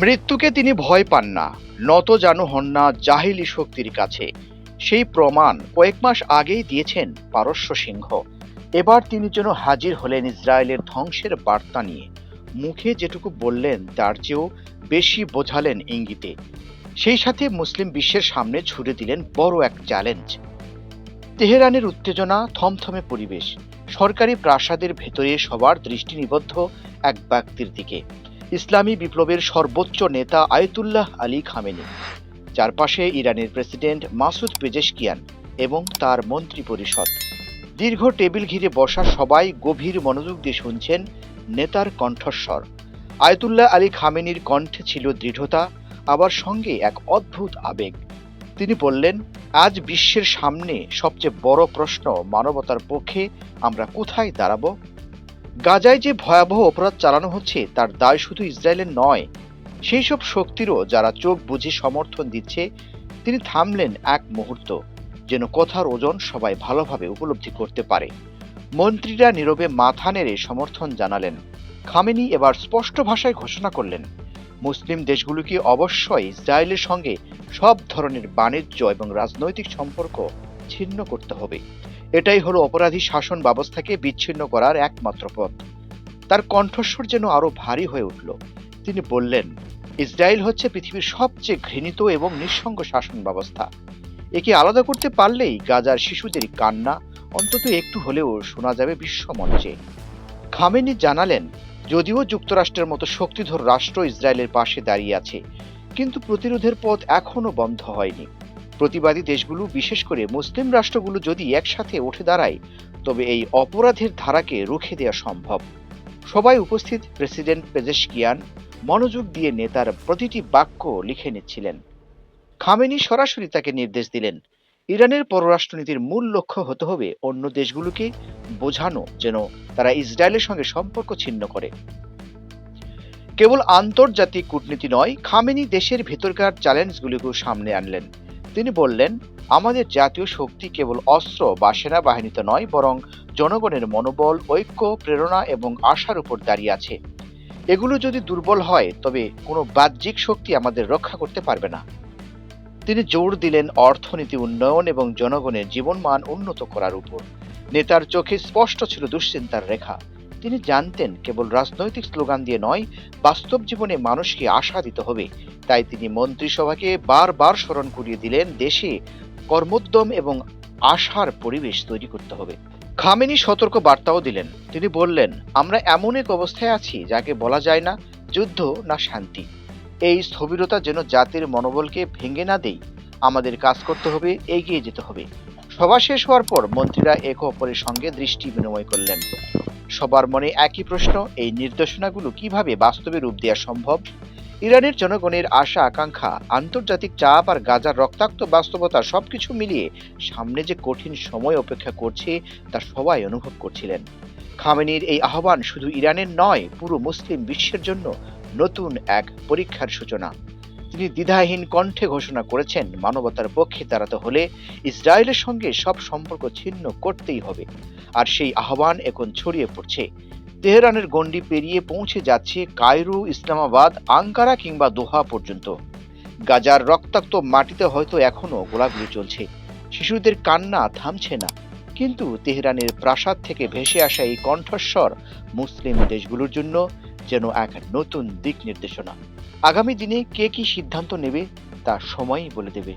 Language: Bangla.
মৃত্যুকে তিনি ভয় পান না, নত জানু হন না জাহিলি শক্তির কাছে। সেই প্রমাণ কয়েক মাস আগেই দিয়েছেন পারস্য সিংহ। এবার তিনি যেন হাজির হলেন ইসরায়েলের ধ্বংসের বার্তা নিয়ে। মুখে যেটুকু বললেন, তার চেয়েও বেশি বোঝালেন ইঙ্গিতে। সেই সাথে মুসলিম বিশ্বের সামনে ছুড়ে দিলেন বড় এক চ্যালেঞ্জ। তেহরানের উত্তেজনা, থমথমে পরিবেশ। সরকারি প্রাসাদের ভেতরে সবার দৃষ্টি নিবদ্ধ এক ব্যক্তির দিকে। ইসলামী বিপ্লবের সর্বোচ্চ নেতা আয়তুল্লাহ আলী খামেনি। চারপাশে ইরানের প্রেসিডেন্ট মাসুদ পেজেশকিয়ান এবং তার মন্ত্রী পরিষদ দীর্ঘ টেবিল ঘিরে বসা সবাই গভীর মনোযোগ দিয়ে শুনছেন নেতার কণ্ঠস্বর। আয়তুল্লাহ আলী খামেনির কণ্ঠে ছিল দৃঢ়তা, আবার সঙ্গে এক অদ্ভুত আবেগ। তিনি বললেন, আজ বিশ্বের সামনে সবচেয়ে বড় প্রশ্ন মানবতার পক্ষে আমরা কোথায় দাঁড়াবো? গাজায় যে ভয়াবহ অপরাধ চালানো হচ্ছে, তার দায় শুধু ইসরায়েলের নয়, সেই সব শক্তিরও যারা চোখ বুঝে সমর্থন দিচ্ছে, তিনি থামলেন এক মুহূর্ত, যেন কথার ওজন সবাই ভালোভাবে উপলব্ধি করতে পারে। মন্ত্রীরা নীরবে মাথা নেড়ে সমর্থন জানালেন। খামেনি এবার স্পষ্ট ভাষায় ঘোষণা করলেন, মুসলিম দেশগুলোকে অবশ্যই ইসরায়েলের সঙ্গে সব ধরনের বাণিজ্য এবং রাজনৈতিক সম্পর্ক ছিন্ন করতে হবে। এটাই হলো অপরাধী শাসন ব্যবস্থাকে বিচ্ছিন্ন করার একমাত্র পথ। তার কণ্ঠস্বর যেন আরও ভারী হয়ে উঠল। তিনি বললেন, ইসরায়েল হচ্ছে পৃথিবীর সবচেয়ে ঘৃণিত এবং নিঃসঙ্গ শাসন ব্যবস্থা। একে আলাদা করতে পারলেই গাজার শিশুদের কান্না অন্তত একটু হলেও শোনা যাবে বিশ্বমঞ্চে। খামেনি জানালেন, যদিও যুক্তরাষ্ট্রের মতো শক্তিধর রাষ্ট্র ইসরায়েলের পাশে দাঁড়িয়ে আছে, কিন্তু প্রতিরোধের পথ এখনও বন্ধ হয়নি। প্রতিবাদী দেশগুলো, বিশেষ করে মুসলিম রাষ্ট্রগুলো যদি একসাথে উঠে দাঁড়ায়, তবে এই অপরাধের ধারাকে রুখে দেওয়া সম্ভব। সবাই উপস্থিত, প্রেসিডেন্ট পেজেশকিয়ান মনোযোগ দিয়ে নেতার প্রতিটি বাক্য লিখে নিচ্ছিলেন। খামেনি সরাসরি তাকে নির্দেশ দিলেন, ইরানের পররাষ্ট্রনীতির মূল লক্ষ্য হতে হবে অন্য দেশগুলোকে বোঝানো, যেন তারা ইসরায়েলের সঙ্গে সম্পর্ক ছিন্ন করে। কেবল আন্তর্জাতিক কূটনীতি নয়, খামেনি দেশের ভেতরকার চ্যালেঞ্জগুলিকেও সামনে আনলেন। তিনি বললেন, আমাদের জাতীয় শক্তি কেবল অস্ত্র বা সেনাবাহিনীতে নয়, বরং জনগণের মনোবল, ঐক্য, প্রেরণা এবং আশার উপর দাঁড়িয়ে আছে। এগুলো যদি দুর্বল হয়, তবে কোনো বাহ্যিক শক্তি আমাদের রক্ষা করতে পারবে না। তিনি জোর দিলেন অর্থনীতি উন্নয়ন এবং জনগণের জীবনমান উন্নত করার উপর। নেতার চোখে স্পষ্ট ছিল দুশ্চিন্তার রেখা। তিনি জানতেন কেবল রাজনৈতিক স্লোগান দিয়ে নয়, বাস্তব জীবনে মানুষকে আশা দিতে হবে। তাই তিনি মন্ত্রিসভাকে বারবার স্মরণ করিয়ে দিলেন, দেশে কর্মোদ্যম এবং আশার পরিবেশ তৈরি করতে হবে। খামেনি সতর্ক বার্তাও দিলেন। তিনি বললেন, আমরা এমন এক অবস্থায় আছি যাকে বলা যায় না যুদ্ধ না শান্তি। এই স্থবিরতা যেন জাতির মনোবলকে ভেঙে না দেই। আমাদের কাজ করতে হবে, এগিয়ে যেতে হবে। সভা শেষ হওয়ার পর মন্ত্রীরা একে অপরের সঙ্গে দৃষ্টি বিনিময় করলেন। সবার মনে একই প্রশ্ন, এই নির্দেশনাগুলো কীভাবে বাস্তবে রূপ দেওয়া সম্ভব? ইরানের জনগণের আশা, আকাঙ্ক্ষা, আন্তর্জাতিক চাপ আর গাজার রক্তাক্ত বাস্তবতা সবকিছু মিলিয়ে সামনে যে কঠিন সময় অপেক্ষা করছে, তা সবাই অনুভব করছিলেন। খামেনির এই আহ্বান শুধু ইরানের নয়, পুরো মুসলিম বিশ্বের জন্য নতুন এক পরীক্ষার সূচনা। তিনি দ্বিধাহীন কণ্ঠে ঘোষণা করেছেন, মানবতার পক্ষে দাঁড়াতে হলে ইসরায়েলের সঙ্গে সব সম্পর্ক ছিন্ন করতেই হবে। আর সেই আহ্বান এখন ছড়িয়ে পড়ছে। তেহরানের গণ্ডি পেরিয়ে পৌঁছে যাচ্ছে কায়রু, ইসলামাবাদ, আঙ্কারা কিংবা দোহা পর্যন্ত। গাজার রক্তাক্ত মাটিতে হয়তো এখনও গোলাগুলি চলছে। শিশুদের কান্না থামছে না। কিন্তু তেহরানের প্রাসাদ থেকে ভেসে আসা এই কণ্ঠস্বর মুসলিম দেশগুলোর জন্য যেন এক নতুন দিক নির্দেশনা। আগামী দিনে কে কি সিদ্ধান্ত নেবে তা সময়ই বলে দেবে।